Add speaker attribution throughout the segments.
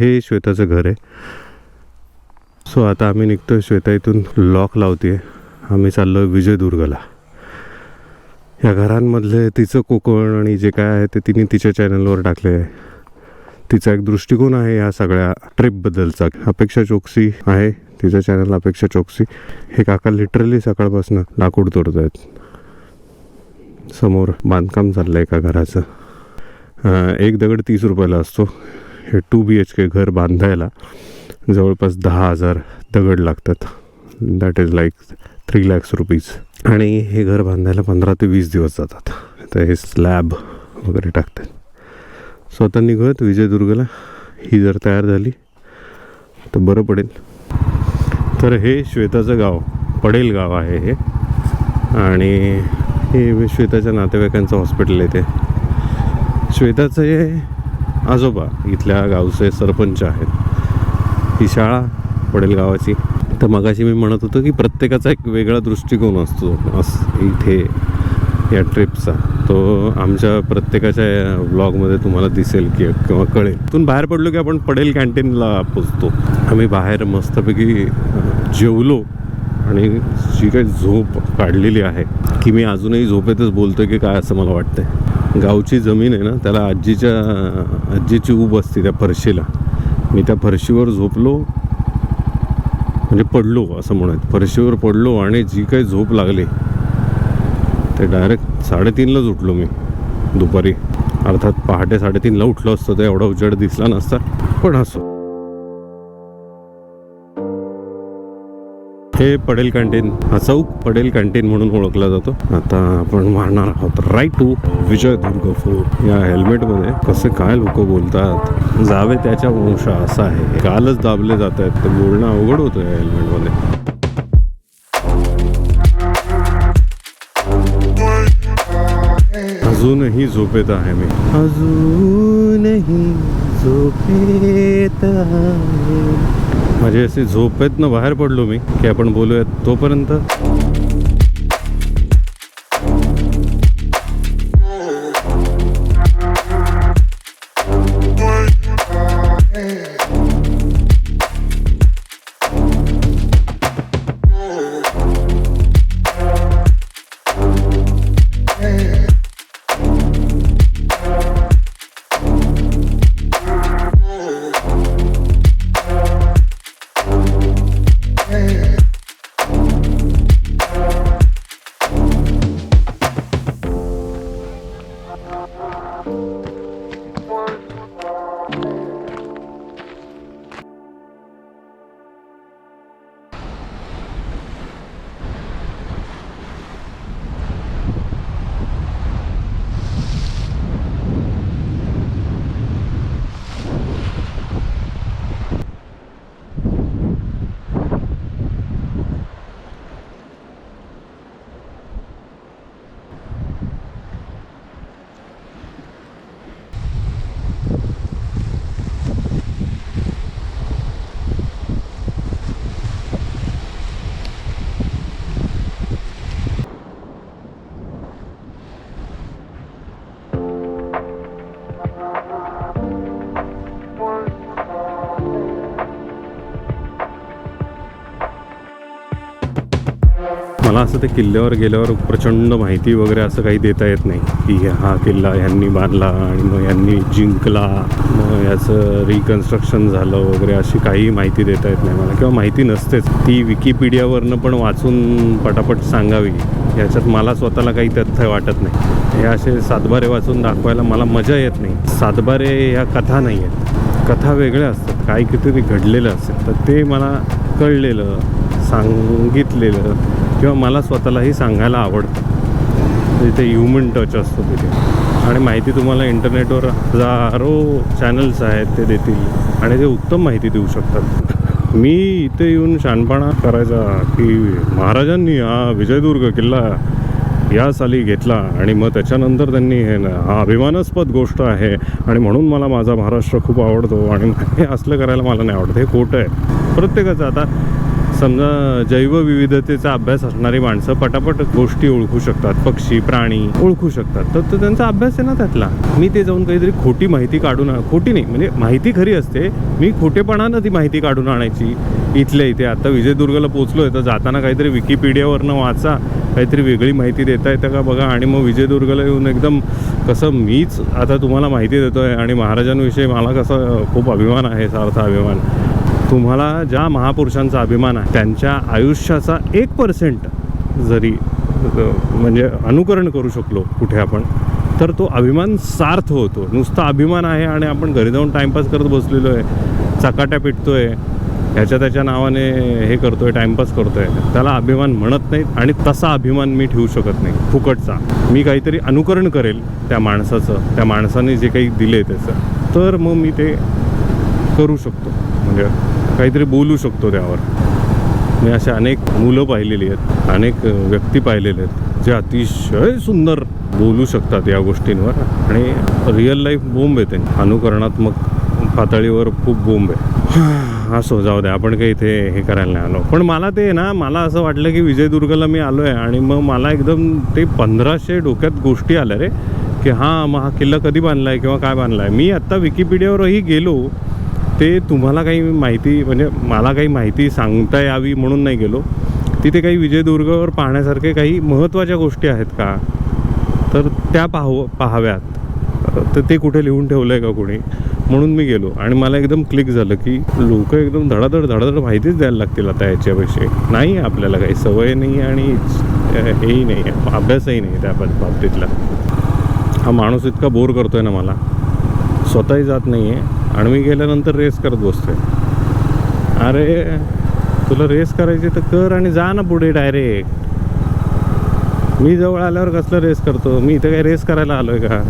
Speaker 1: हे श्वेताचं घर आहे. सो आता आम्ही निघतो श्वेता इथून लॉक लावते आम्ही चाललो विजयदुर्गला. या घरांमधले तिचं कोकण आणि जे काय आहे ते तिने तिच्या चॅनलवर टाकले आहे तिचा एक दृष्टिकोन आहे या सगळ्या ट्रिपबद्दलचा अपेक्षा चोक्सी आहे तिचं चॅनल अपेक्षा चोक्सी. हे काका लिटरली सकाळपासून लाकूड तोडत आहेत समोर बांधकाम चाललं आहे एका घराचं. एक दगड तीस रुपयाला असतो. हे टू बी एच के घर बांधायला जवळपास दहा हजार दगड लागतात. That is like three lakhs rupees आणि हे घर बांधायला पंधरा ते वीस दिवस जातात. तर हे स्लॅब वगैरे टाकतात. स्वतः निघत विजयदुर्गला. ही जर तयार झाली तर बरं पडेल. तर हे श्वेताचं गाव पडेल गाव आहे हे. आणि हे श्वेताच्या नातेवाईकांचं हॉस्पिटल आहे ते. हे आजोबा इथल्या गावचे सरपंच आहेत. ही शाळा पडेल गावाची तर मगाशी मी म्हणत होतो की प्रत्येकाचा एक वेगळा दृष्टिकोन असतो अस इथे या ट्रिपचा. तो आमच्या प्रत्येकाच्या ब्लॉगमध्ये तुम्हाला दिसेल की किंवा कळेल. तून बाहेर पडलो की आपण पडेल कॅन्टीनला पोचतो. आम्ही बाहेर मस्तपैकी जेवलो आणि जी काही झोप काढलेली आहे की मी अजूनही झोपेतच बोलतोय की काय असं मला वाटतंय. गावची जमीन आहे ना त्याला आजीच्या आजीची ऊब असते त्या फरशीला. मी त्या फरशीवर झोपलो म्हणजे पडलो असं म्हणत फरशीवर पडलो आणि जी काही झोप लागली ते डायरेक्ट साडेतीनलाच उठलो मी. दुपारी. अर्थात पहाटे साडेतीनला उठलो असतो तर एवढा उजेड दिसला नसता. पण असो. हे पडेल कॅन्टीन हा चौक पडेल कॅन्टीन म्हणून ओळखला जातो. आता आपण मारणार आहोत. राईट टू विजयदुर्ग फोर्ट या हेल्मेटमध्ये कसे काय लोक बोलतात? जावे त्याच्या वंशा असा आहे. कालच दाबले जात आहेत. तर बोलणं अवघड होतं या हेल्मेटमध्ये अजूनही झोपेत आहे मी. अजूनही झोपेत आहे. माझी अशी झोपेतनं बाहेर पडलो मी की आपण बोलूयात तोपर्यंत. मला असं ते किल्ल्यावर गेल्यावर प्रचंड माहिती वगैरे असं काही देता येत नाही की हा किल्ला ह्यांनी बांधला आणि मग ह्यांनी जिंकला. मग याचं रिकन्स्ट्रक्शन झालं वगैरे अशी काही माहिती देता येत नाही मला. किंवा माहिती नसतेच. ती विकिपीडियावरनं पण वाचून पटापट सांगावी. याच्यात मला स्वतःला काही तथ्य वाटत नाही. हे असे सातबारे वाचून दाखवायला मला मजा येत नाही. सातबारे ह्या कथा नाही आहेत. कथा वेगळ्या असतात. काही कितीतरी घडलेलं असेल. तर ते मला कळलेलं सांगितलेलं किंवा मला स्वतःलाही सांगायला आवडतं. तिथे ह्युमन टच असतो तिथे. आणि माहिती तुम्हाला इंटरनेटवर हजारो चॅनल्स आहेत ते देतील. आणि ते उत्तम माहिती देऊ शकतात. मी इथे येऊन शानपणा करायचा की महाराजांनी हा विजयदुर्ग किल्ला या साली घेतला आणि मग त्याच्यानंतर त्यांनी हे ना हा अभिमानास्पद गोष्ट आहे आणि म्हणून मला माझा महाराष्ट्र खूप आवडतो आणि हे असलं करायला मला नाही आवडत. हे खोटं आहे. प्रत्येकाचं आता समजा जैवविविधतेचा अभ्यास असणारी माणसं पटापट गोष्टी ओळखू शकतात. पक्षी प्राणी ओळखू शकतात. तर तो त्यांचा अभ्यास आहे ना त्यातला. मी ते जाऊन काहीतरी खोटी माहिती काढून आण- खोटी नाही म्हणजे माहिती खरी असते. मी खोटेपणानं ती माहिती काढून आणायची. इथल्या इथे. आता विजयदुर्गला पोचलो आहे तर जाताना काहीतरी विकिपीडियावरनं वाचा. काहीतरी वेगळी माहिती देता येतं का बघा? आणि मग विजयदुर्गला येऊन एकदम कसं मीच आता तुम्हाला माहिती देतो आहे आणि महाराजांविषयी मला कसं खूप अभिमान आहे सार्थ अभिमान. तुम्हाला ज्या महापुरुषांचा अभिमान आहे त्यांच्या आयुष्याचा एक पर्सेंट जरी म्हणजे अनुकरण करू शकलो कुठे आपण तर तो अभिमान सार्थ होतो. नुसता अभिमान आहे आणि आपण घरी जाऊन टाईमपास करत बसलेलो आहे चकाट्या पिटतोय ह्याच्या त्याच्या नावाने हे करतोय करतो करतोय त्याला अभिमान म्हणत नाहीत आणि तसा अभिमान मी ठेवू शकत नाही फुकटचा. मी काहीतरी अनुकरण करेल त्या माणसाचं त्या माणसाने जे काही दिले त्याचं. तर मग मी ते करू शकतो. म्हणजे काहीतरी बोलू शकतो त्यावर. मी अशा अनेक मुलं पाहिलेली आहेत अनेक व्यक्ती पाहिलेले आहेत जे अतिशय सुंदर बोलू शकतात या गोष्टींवर आणि रिअल लाईफ बोंब आहे त्यांनी अनुकरणात्मक पातळीवर खूप बोंब आहे. असो जाऊ द्या आपण काही इथे हे करायला नाही आलो. पण मला ते ना मला असं वाटलं की विजयदुर्गला मी आलो आहे आणि मग मला एकदम ते पंधराशे डोक्यात गोष्टी आल्या रे की हां मग हा किल्ला कधी बांधला आहे किंवा काय बांधला आहे मी आत्ता विकिपीडियावरही गेलो ते तुम्हाला काही माहिती म्हणजे मला काही माहिती सांगता यावी म्हणून नाही गेलो. तिथे काही विजयदुर्गवर पाहण्यासारखे काही महत्त्वाच्या गोष्टी आहेत का? तर त्या पाहू पाहाव्यात. तर ते कुठे लिहून ठेवलं आहे का कोणी? म्हणून मी गेलो. आणि मला एकदम क्लिक झालं की लोक एकदम धडाधड धडाधड माहितीच द्यायला लागतील आता याच्याविषयी. नाही आहे आपल्याला काही सवय नाही आणि हेही नाही आहे. अभ्यासही नाही त्या बाबतीतला. हा माणूस इतका बोर करतोय ना मला. स्वतःही जात नाही आहे आणि मी गेल्यानंतर रेस करत बसतोय. अरे तुला रेस करायची तर कर आणि जा ना पुढे डायरेक्ट मी जवळ आल्यावर कसलं रेस करतो? मी इथं काही रेस करायला आलोय का?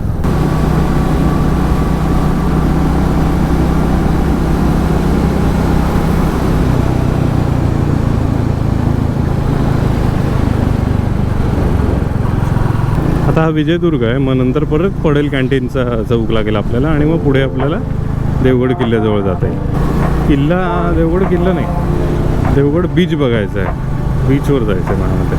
Speaker 1: आता हा विजयदुर्ग आहे. मग नंतर परत पडेल कॅन्टीनचा चौक लागेल आपल्याला आणि मग पुढे आपल्याला देवगड किल्ल्याजवळ जाता येईल. किल्ला देवगड किल्ला नाही. देवगड बीच बघायचं आहे. बीचवर जायचं आहे माझ्यामध्ये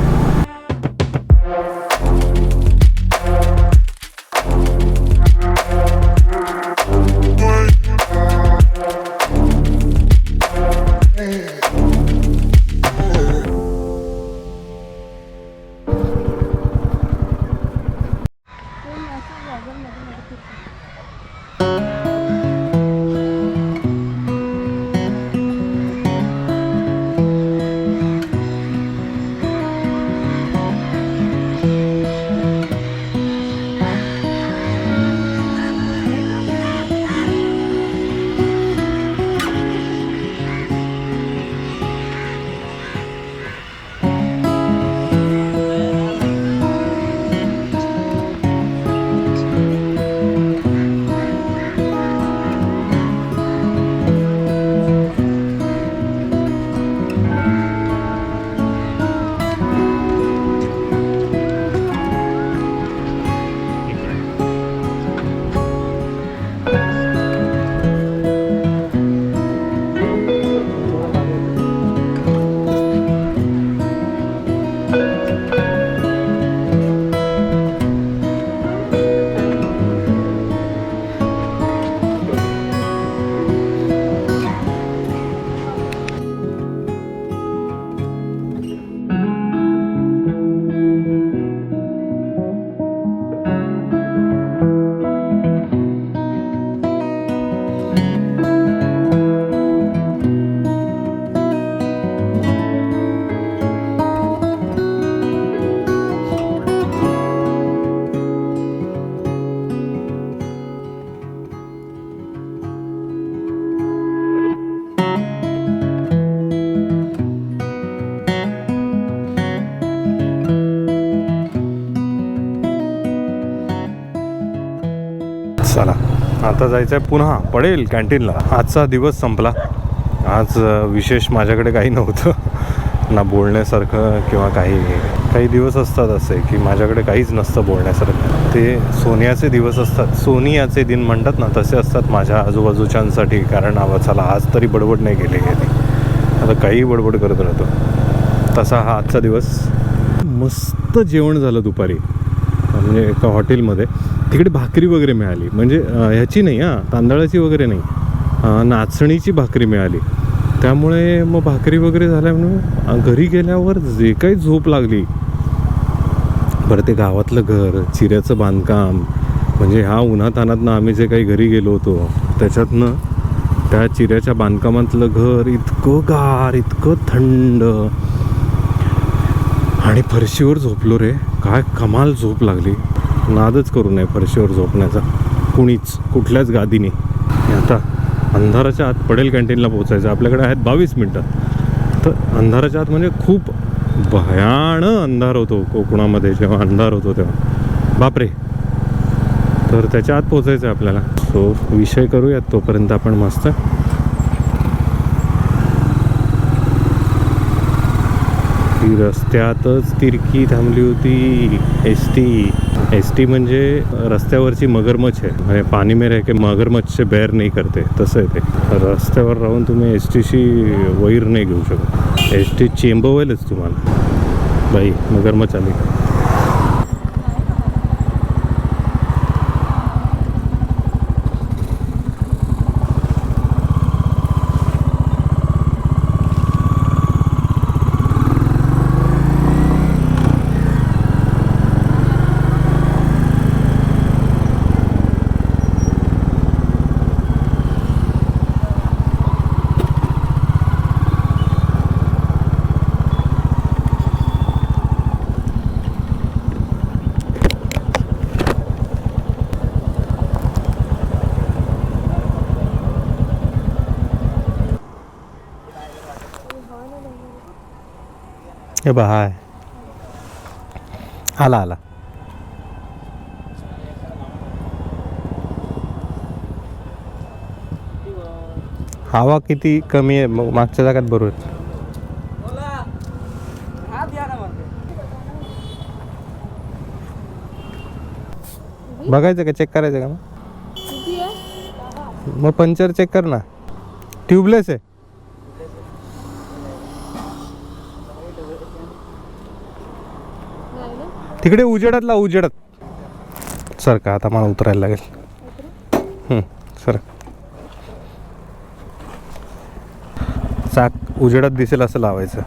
Speaker 1: आता जायचं आहे पुन्हा पडेल कॅन्टीनला आजचा दिवस संपला. आज विशेष माझ्याकडे काही नव्हतं. ना बोलण्यासारखं किंवा काही. काही दिवस असतात असे की माझ्याकडे काहीच नसतं बोलण्यासारखं. ते सोनियाचे दिवस असतात. सोनियाचे दिन म्हणतात ना तसे असतात माझ्या आजूबाजूच्यांसाठी. कारण आवाजाला चला आज तरी बडबड नाही केली गेली. आता काही बडबड करत राहतो. तसा हा आजचा दिवस. मस्त जेवण झालं दुपारी. म्हणजे एका हॉटेलमध्ये. तिकडे भाकरी वगैरे मिळाली. म्हणजे ह्याची नाही हां तांदळाची वगैरे नाही. नाचणीची भाकरी मिळाली. त्यामुळे मग भाकरी वगैरे झाल्या म्हणून घरी गेल्यावर जे काही झोप लागली. बरं ते गावातलं घर चिऱ्याचं बांधकाम म्हणजे ह्या उन्हातानातनं आम्ही जे काही घरी गेलो होतो त्याच्यातनं त्या चिऱ्याच्या बांधकामातलं घर इतकं गार इतकं थंड. आणि फरशीवर झोपलो रे. काय कमाल झोप लागली. नादच करू नये फरशीवर झोपण्याचा. कुणीच कुठल्याच गादीने. आता अंधाराच्या आत पडेल कॅन्टीनला पोचायचं आपल्याकडे आहेत बावीस मिनटं. तर अंधाराच्या आत म्हणजे खूप भयान अंधार होतो कोकणामध्ये जेव्हा अंधार होतो तेव्हा. बापरे. तर त्याच्या आत पोचायचं आहे आपल्याला. सो विषय करूयात तोपर्यंत आपण मस्त. रस्त्यातच तिरकी थांबली होती एस टी एस टी म्हणजे रस्त्यावरची मगरमच्छ आहे. म्हणजे पाणी में रह के मगरमच्छ बेर नाही करते. तसं आहे ते. रस्त्यावर राहून तुम्ही एस टीशी वैर नाही घेऊ शकत. एस टी चेंबवेलच तुम्हाला. बाई मगरमच्छ आली. हे बा हाय. आला आला. हवा किती कमी आहे? मग मागच्या जागात बरोबर. बघायचं का? चेक करायचं का मग? मग पंचर चेक कर ना. ट्यूबलेस आहे
Speaker 2: नाही ना
Speaker 1: तिकडे उजेडात ला उजेडात. सर का आता मला उतरायला लागेल. सर. चाक उजेडात दिसेल असं लावायचं.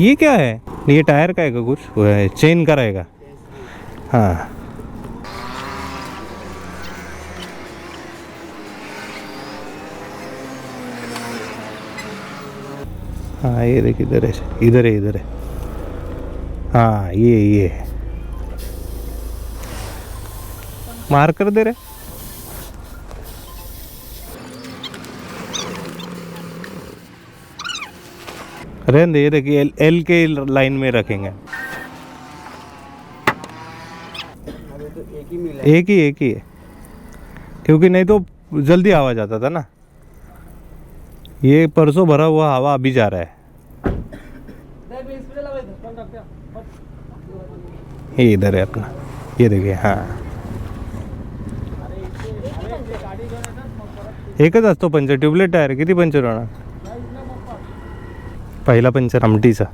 Speaker 1: ये क्या है? ये टायर का है कुछ? वो है चेन का रहेगा। हाँ। हाँ ये देख, इधर है इधर है इधर है। हाँ ये ये मार्कर दे रहे रहने दे ये देखिए एल, एल के लाइन में रखेंगे। तो एक ही एक ही है। क्योंकि नहीं तो जल्दी हवा जाता था ना। ये परसों भरा हुआ हवा अभी जा रहा है। ये इधर है अपना। ये देखिए हाँ। असतो पंचर ट्यूबलेट टायर किती पंचर होणार पहिला पंचर आमटीचा.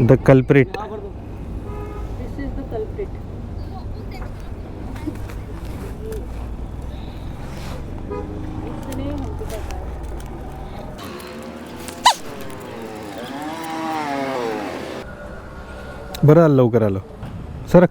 Speaker 1: द कल्प्रिट
Speaker 2: कल्प्रिट
Speaker 1: बरं आलं लवकर आलो. सरक.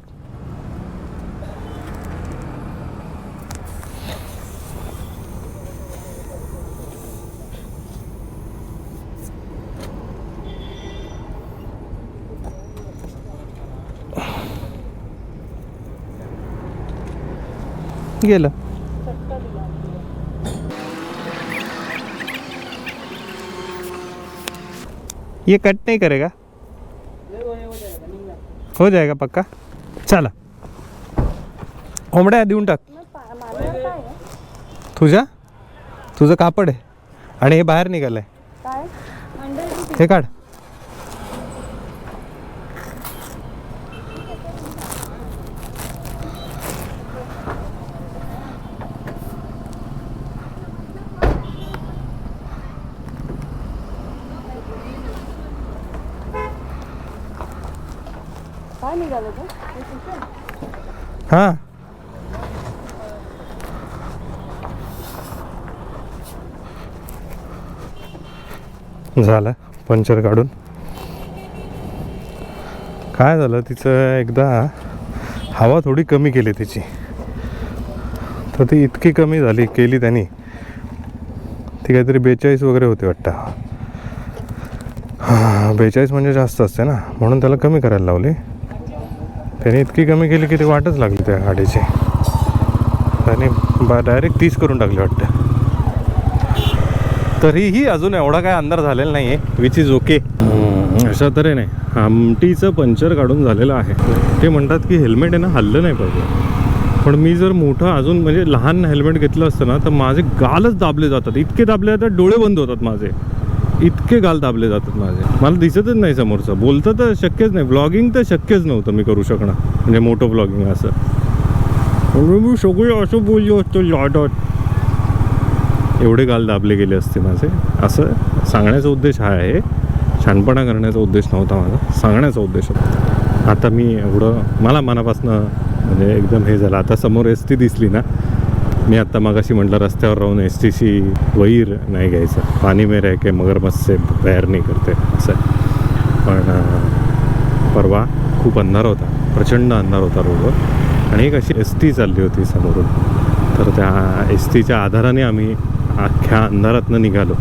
Speaker 1: गेलं. ये कट नहीं करेगा. हो जाएगा पक्का? चला। कोंबड्या देऊन टाक।
Speaker 2: आहे?
Speaker 1: तुझ्या? तुझं कापड आहे. आणि हे बाहेर निघालंय.
Speaker 2: काय? अंडर
Speaker 1: हे काढ
Speaker 2: काय निघालं ते हे कुठे?
Speaker 1: हां. झालं. पंचर काढून. काय झालं? तिचं एकदा हवा थोडी कमी केली तिची. तर ती इतकी कमी झाली केली त्यांनी. ती काहीतरी बेचाळीस वगैरे होते वाटतं. हां बेचाळीस म्हणजे जास्त असते ना. म्हणून त्याला कमी करायला लावली. त्याने इतकी कमी केली की ती वाटच लागली त्या गाडीची त्याने बा डायरेक्ट तीस करून टाकली वाटतं. तरीही अजून एवढा काय अंधार झालेला नाही आहे विच इज ओके अशा तऱ्हेने आमटीचं पंचर काढून झालेलं आहे. ते म्हणतात की हेल्मेट आहे ना हल्लं नाही पाहिजे. पण मी जर मोठं अजून म्हणजे लहान हेल्मेट घेतलं असतं ना तर माझे गालच दाबले जातात. इतके दाबले जातात डोळे बंद होतात माझे. इतके गाल दाबले जातात माझे. मला दिसतच नाही समोरचं. बोलतं तर शक्यच नाही. ब्लॉगिंग तर शक्यच नव्हतं मी करू शकणं म्हणजे मोठं ब्लॉगिंग असं. मी सगळे असं बोललो असतो लाडात. एवढे गाल दाबले गेले असते माझे. असं सांगण्याचा उद्देश हा आहे. छानपणा करण्याचा उद्देश नव्हता माझा. सांगण्याचा उद्देश होता. आता मी एवढं मला मनापासनं म्हणजे एकदम हे झालं. आता समोर एस टी दिसली ना मी आत्ता मागाशी म्हटलं रस्त्यावर राहून एस टीची वैर नाही घ्यायचं. पाणी में आहे की मगरमच्छ मस्से बाहेर नाही करते असं. पण परवा खूप अंधार होता प्रचंड अंधार होता रोडवर आणि एक अशी एस टी चालली होती समोरून. तर त्या एस टीच्या आधाराने आम्ही अख्ख्या अंधारातनं निघालो.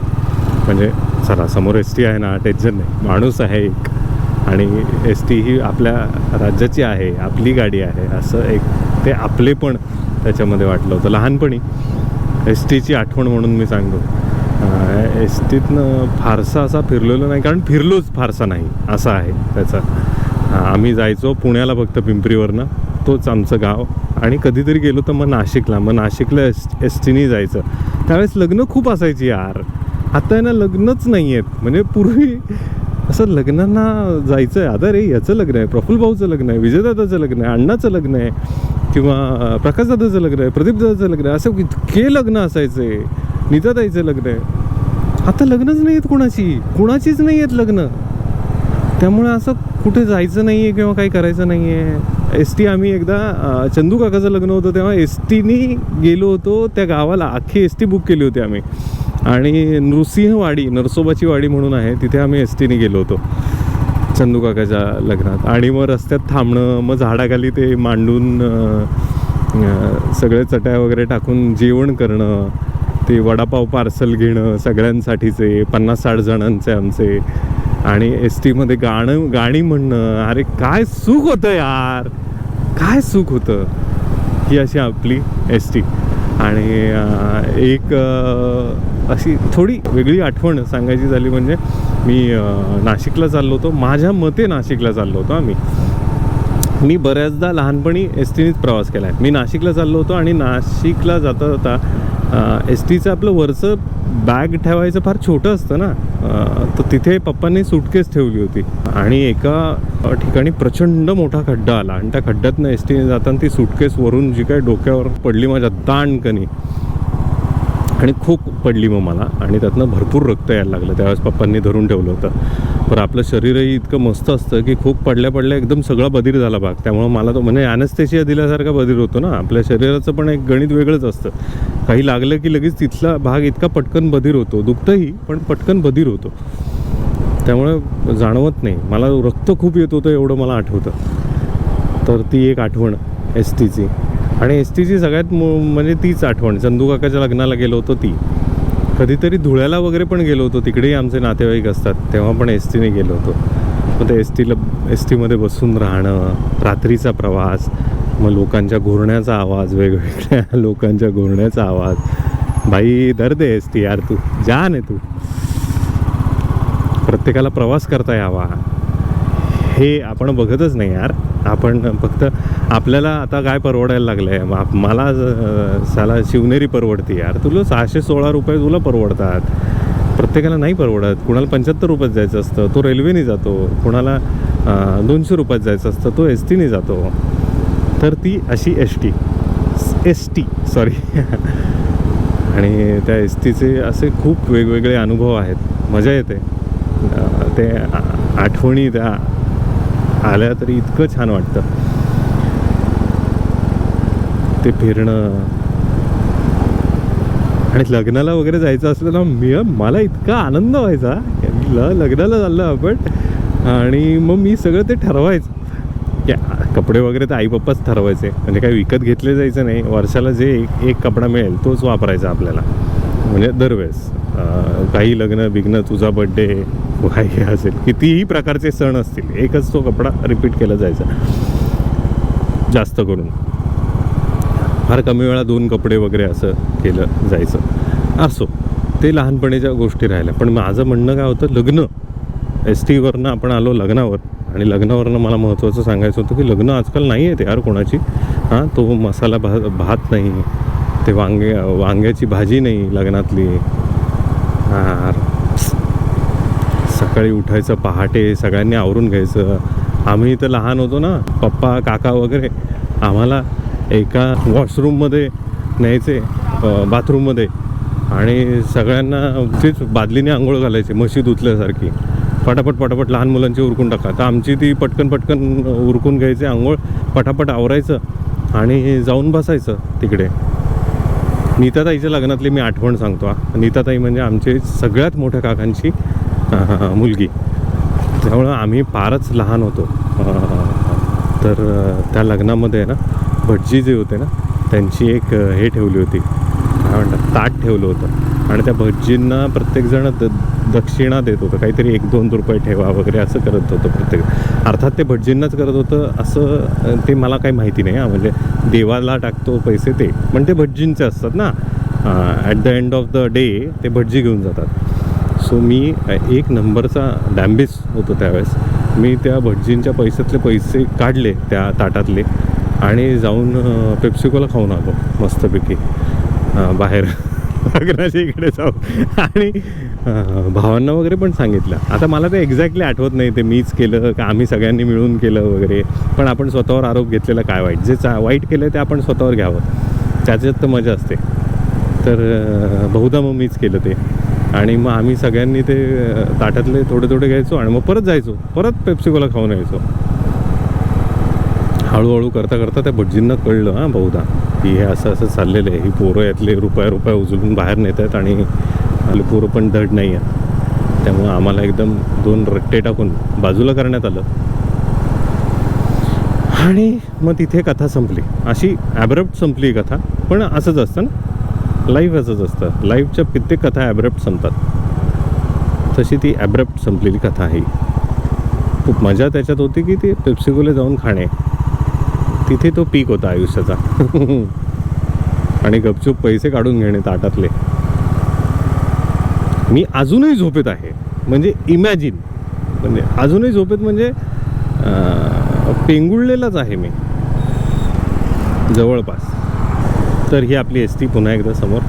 Speaker 1: म्हणजे चला समोर एस टी आहे ना टेन्शन नाही. माणूस आहे एक. आणि एस टी ही आपल्या राज्याची आहे आपली गाडी आहे असं एक. ते आपले पण त्याच्यामध्ये वाटलं होतं. लहानपणी एस टीची आठवण म्हणून मी सांगतो. एस टीतनं फारसा असा फिरलेलो नाही कारण फिरलोच फारसा नाही. असा आहे त्याचा. आम्ही जायचो पुण्याला फक्त पिंपरीवरनं. तोच आमचं गाव. आणि कधीतरी गेलो तर मग नाशिकला. मग नाशिकला एस एस टीने जायचं. त्यावेळेस लग्न खूप असायची यार. आता आहे ना लग्नच नाही आहेत म्हणजे पूर्वी असं लग्नांना जायचं आहे आता रे याचं लग्न आहे. प्रफुल्ल भाऊचं लग्न आहे. विजयदादाचं लग्न आहे. अण्णाचं लग्न आहे. किंवा प्रकाशदादाचं लग्न आहे प्रदीपदादाचं लग्न आहे असं इतके लग्न असायचे नीताताईचं लग्न आहे. आता लग्नच नाही आहेत कोणाची. कोणाचीच नाही आहेत लग्न. त्यामुळे असं कुठे जायचं नाही आहे किंवा काही करायचं नाही आहे एस टी आम्ही एकदा चंदू काकाचं लग्न होतं तेव्हा एस टीनी गेलो होतो त्या गावाला अख्खी एस टी बुक केली होती आम्ही. आणि नृसिंहवाडी नरसोबाची वाडी म्हणून आहे तिथे आम्ही एस टीने गेलो होतो. चंदू काकाच्या लग्नात. आणि मग रस्त्यात थांबणं मग झाडाखाली ते मांडून सगळे चट्या वगैरे टाकून जेवण करणं ते वडापाव पार्सल घेणं सगळ्यांसाठीचे पन्नास साठ जणांचे आमचे. आणि एस टीमध्ये गाणं गाणी म्हणणं. अरे काय सुख होतं यार! काय सुख होतं? ही अशी आपली एस टी आणि एक अशी थोडी वेगळी आठवण सांगायची झाली म्हणजे मी नाशिकला चाललो होतो. माझ्या मते नाशिकला चाललो होतो आम्ही. मी बऱ्याचदा लहानपणी एस टीनेच प्रवास केला आहे. मी नाशिकला चाललो होतो आणि नाशिकला जाता जाता एस टीचं आपलं वरचं बॅग ठेवायचं फार छोटं असतं ना. तर तिथे पप्पांनी सुटकेस ठेवली होती. आणि एका ठिकाणी प्रचंड मोठा खड्डा आला. आणि त्या खड्ड्यातनं एस टीने जाताना ती सुटकेस वरून जी काय डोक्यावर पडली माझ्या दाणकनी आणि खूप पडली मग मला आणि त्यातनं भरपूर रक्त यायला लागलं. त्यावेळेस पप्पांनी धरून ठेवलं होतं. पण आपलं शरीरही इतकं मस्त असतं की खूप पडल्या पडल्या एकदम सगळा बधीर झाला भाग. त्यामुळं मला तो म्हणजे ॲनेस्थेशिया दिल्यासारखा बधीर होतो ना. आपल्या शरीराचं पण एक गणित वेगळंच असतं. काही लागलं की लगेच तिथला भाग इतका पटकन बधीर होतो. दुखतंही पण पटकन बधीर होतो. त्यामुळे जाणवत नाही. मला रक्त खूप येत होतं एवढं मला आठवतं. तर ती एक आठवण एस टीची आणि एस टीची सगळ्यात म्हणजे तीच आठवण. चंदू काकाच्या लग्नाला गेलो होतो ती. कधीतरी धुळ्याला वगैरे पण गेलो होतो. तिकडेही आमचे नातेवाईक असतात. तेव्हा पण एस टीने गेलो होतो. मग ते एस टीला एस टीमध्ये बसून राहणं रात्रीचा प्रवास मग लोकांच्या घोरण्याचा आवाज वेगवेगळ्या लोकांच्या घोरण्याचा आवाज. बाई दर्द एस टी यार तू. जान आहे तू. प्रत्येकाला प्रवास करता यावा. हे आपण बघतच नाही यार. आपण फक्त आपल्याला आता काय परवडायला लागलं आहे मला साला शिवनेरी परवडते यार. तुला सहाशे सोळा रुपये तुला परवडतात. प्रत्येकाला नाही परवडत. कुणाला पंच्याहत्तर रुपयात जायचं असतं तो रेल्वेने जातो. कुणाला दोनशे रुपयात जायचं असतं तो एस टीने जातो. तर ती अशी S T S T sorry आणि त्या एस टीचे असे खूप वेगवेगळे अनुभव आहेत. मजा येते. ते आठवणी त्या आल्या तरी इतकं छान वाटतं. ते फिरणं. आणि लग्नाला वगैरे जायचं असलं ना मी मला इतका आनंद व्हायचा. ल लग्नाला चाललं आपण. आणि मग मी सगळं ते ठरवायचं. कपडे वगैरे तर आई पप्पाच ठरवायचे. म्हणजे काही विकत घेतले जायचं नाही. वर्षाला जे एक एक कपडा मिळेल तोच वापरायचा आपल्याला. म्हणजे दरवेळेस. काही लग्न बिग्न तुझा बड्डे काही असेल. कितीही प्रकारचे सण असतील एकच तो कपडा रिपीट केला जायचा. जास्त करून. फार कमी वेळा दोन कपडे वगैरे असं केलं जायचं. असो ते लहानपणीच्या गोष्टी राहिल्या. पण माझं म्हणणं काय होतं लग्न. एस टीवरनं आपण आलो लग्नावर. आणि लग्नावरनं मला महत्त्वाचं सांगायचं होतं की लग्न आजकाल नाही आहे यार कोणाची. हां तो मसाला भा भात नाही. ते वांगे वांग्याची भाजी नाही लग्नातली. हां सकाळी उठायचं पहाटे सगळ्यांनी आवरून घ्यायचं. आम्ही इथं लहान होतो ना पप्पा काका वगैरे आम्हाला एका वॉशरूममध्ये न्यायचे बाथरूममध्ये. आणि सगळ्यांना तेच बादलीने आंघोळ घालायचे म्हशी धुतल्यासारखी पटापट पटापट लहान मुलांची उरकून टाका. तर आमची ती पटकन पटकन उरकून घ्यायचे आंघोळ पटापट आवरायचं आणि जाऊन बसायचं तिकडे. नीताताईच्या लग्नातली मी आठवण सांगतो नीताताई म्हणजे आमची सगळ्यात मोठ्या काकांची मुलगी. त्यामुळं आम्ही फारच लहान होतो. तर त्या लग्नामध्ये ना भटजी जे होते ना त्यांची एक हे ठेवली होती. काय म्हणतात? ताट ठेवलं होतं. आणि त्या भटजींना प्रत्येकजण द दक्षिणा देत होतं. काहीतरी एक दोन रुपये ठेवा वगैरे असं करत होतं प्रत्येक. अर्थात ते भटजींनाच करत होतं असं ते मला काही माहिती नाही हां. म्हणजे देवाला टाकतो पैसे ते. पण ते भटजींचे असतात ना. At the end of the day ते भटजी घेऊन जातात. सो मी एक नंबरचा डॅम्बिस होतो त्यावेळेस. मी त्या भटजींच्या पैशातले पैसे काढले त्या ताटातले आणि जाऊन पेप्सिकोला खाऊन आलो मस्तपैकी. बाहेर. लग्नाच्या इकडे जाऊ आणि भावांना वगैरे पण सांगितलं. आता मला ते एक्झॅक्टली आठवत नाही ते मीच केलं का आम्ही सगळ्यांनी मिळून केलं वगैरे. पण आपण स्वतःवर आरोप घेतलेला काय वाईट? जे चा वाईट केलं ते आपण स्वतःवर घ्यावं. त्याच्यात तर मजा असते. तर बहुधा मग मीच केलं ते. आणि मग आम्ही सगळ्यांनी ते ताटातले थोडे थोडे घ्यायचो आणि मग परत जायचो. परत पेप्सिकोला खाऊन यायचो. हळूहळू करता करता त्या भटजींना कळलं हां बहुधा की हे असं असं चाललेलं आहे. ही पोरं यातले रुपया रुपया उचलून बाहेर नेत आहेत आणि आपले पोरं पण धड नाही आहेत. त्यामुळं आम्हाला एकदम दोन रट्टे टाकून बाजूला करण्यात आलं. आणि मग तिथे कथा संपली. अशी ॲब्रप्ट संपली ही कथा पण असंच असतं ना. लाईव्ह असंच असतं. लाईव्हच्या कित्येक कथा ॲब्रप्ट संपतात. तशी ती ॲब्रप्ट संपलेली कथा आहे. ही. खूप मजा त्याच्यात होती की ती पेप्सिकोला जाऊन खाणे. तिथे तो पीक होता आयुष्याचा. आणि गपचूप पैसे काढून घेणे ताटातले. मी अजूनही झोपेत आहे. म्हणजे इमॅजिन म्हणजे अजूनही झोपेत म्हणजे पेंगुळलेलाच आहे मी. जवळपास. तर ही आपली एस टी पुन्हा एकदा समोर.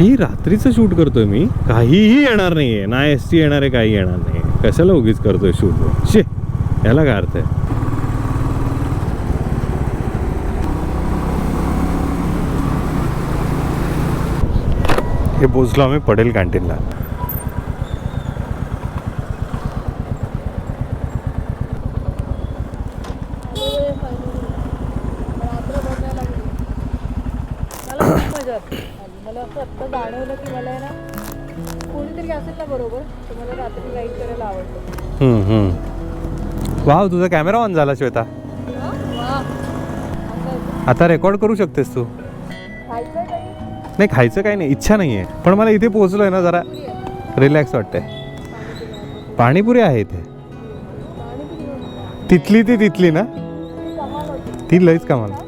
Speaker 1: ही रात्रीचं शूट करतोय मी. काहीही येणार नाहीये. ना एस टी येणार आहे काही येणार नाही कशाला उगीच करतोय शूट? शे याला काय अर्थ आहे? हे पोचलो आम्ही पडेल कॅन्टीनला. वाव तुझा कॅमेरा ऑन झाला श्वेता. आता रेकॉर्ड करू शकतेस तू. नाही खायचं काही नाही इच्छा नाही आहे पण मला इथे पोहोचलोय ना जरा. रिलॅक्स वाटतंय. पाणीपुरी आहे इथे. तिथली ती तिथली ना?
Speaker 2: ती
Speaker 1: लईच
Speaker 2: का मला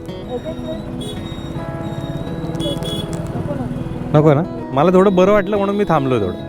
Speaker 1: नको ना. मला थोडं बरं वाटलं म्हणून मी थांबलो थोडं.